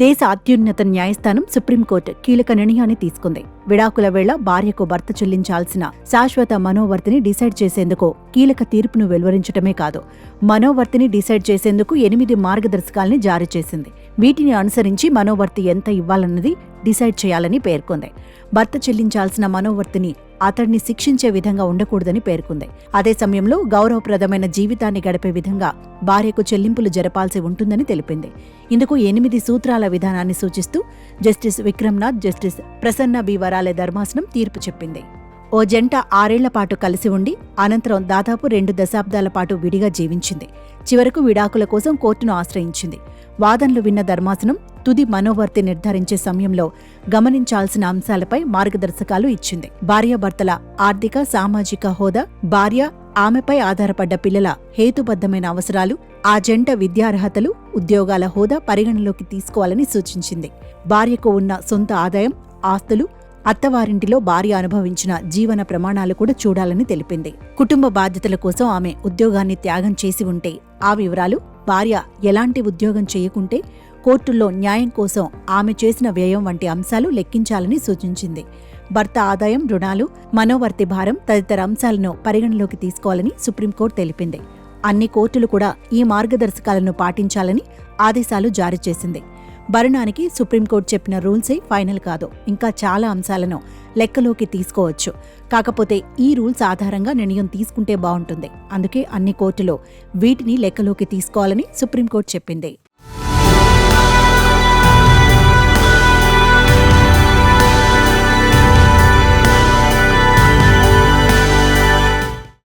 దేశ అత్యున్నత న్యాయస్థానం సుప్రీంకోర్టు కీలక నిర్ణయాన్ని తీసుకుంది. విడాకుల వేళ భార్యకు భర్త చెల్లించాల్సిన శాశ్వత మనోవర్తిని డిసైడ్ చేసేందుకు కీలక తీర్పును వెలువరించడమే కాదు మనోవర్తిని డిసైడ్ చేసేందుకు ఎనిమిది మార్గదర్శకాల్ని జారీ చేసింది. వీటిని అనుసరించి మనోవర్తి ఎంత ఇవ్వాలన్నది డిసైడ్ చేయాలని పేర్కొంది. భర్త చెల్లించాల్సిన మనోవర్తిని అతడిని శిక్షించే విధంగా ఉండకూడదని పేర్కొంది. అదే సమయంలో గౌరవప్రదమైన జీవితాన్ని గడిపే విధంగా భార్యకు చెల్లింపులు జరపాల్సి ఉంటుందని తెలిపింది. ఇందుకు ఎనిమిది సూత్రాల విధానాన్ని సూచిస్తూ justice Vikramnath justice Prasanna B Varale ధర్మాసనం తీర్పు చెప్పింది. ఓ జంట ఆరేళ్ళ పాటు కలిసి ఉండి అనంతరం దాదాపు రెండు దశాబ్దాల పాటు విడిగా జీవించింది. చివరకు విడాకుల కోసం కోర్టును ఆశ్రయించింది. వాదనలు విన్న ధర్మాసనం తుది మనోవర్తి నిర్ధారించే సమయంలో గమనించాల్సిన అంశాలపై మార్గదర్శకాలు ఇచ్చింది. భార్యాభర్తల ఆర్థిక సామాజిక హోదా భార్య ఆమెపై ఆధారపడ్డ పిల్లల హేతుబద్ధమైన అవసరాలు ఆ జంట విద్యార్హతలు ఉద్యోగాల హోదా పరిగణలోకి తీసుకోవాలని సూచించింది. భార్యకు ఉన్న సొంత ఆదాయం ఆస్తులు అత్తవారింటిలో భార్య అనుభవించిన జీవన ప్రమాణాలు కూడా చూడాలని తెలిపింది. కుటుంబ బాధ్యతల కోసం ఆమె ఉద్యోగాన్ని త్యాగం చేసి ఉంటే ఆ వివరాలు భార్య ఎలాంటి ఉద్యోగం చేయకుంటే కోర్టుల్లో న్యాయం కోసం ఆమె చేసిన వ్యయం వంటి అంశాలు లెక్కించాలని సూచించింది. భర్త ఆదాయం రుణాలు మనోవర్తి భారం తదితర అంశాలను పరిగణలోకి తీసుకోవాలని సుప్రీంకోర్టు తెలిపింది. అన్ని కోర్టులు కూడా ఈ మార్గదర్శకాలను పాటించాలని ఆదేశాలు జారీ చేసింది. భరణానికి సుప్రీంకోర్టు చెప్పిన రూల్సే ఫైనల్ కాదు. ఇంకా చాలా అంశాలను లెక్కలోకి తీసుకోవచ్చు. కాకపోతే ఈ రూల్స్ ఆధారంగా నిర్ణయం తీసుకుంటే బాగుంటుంది. అందుకే అన్ని కోర్టులో వీటిని లెక్కలోకి తీసుకోవాలని సుప్రీంకోర్టు చెప్పింది.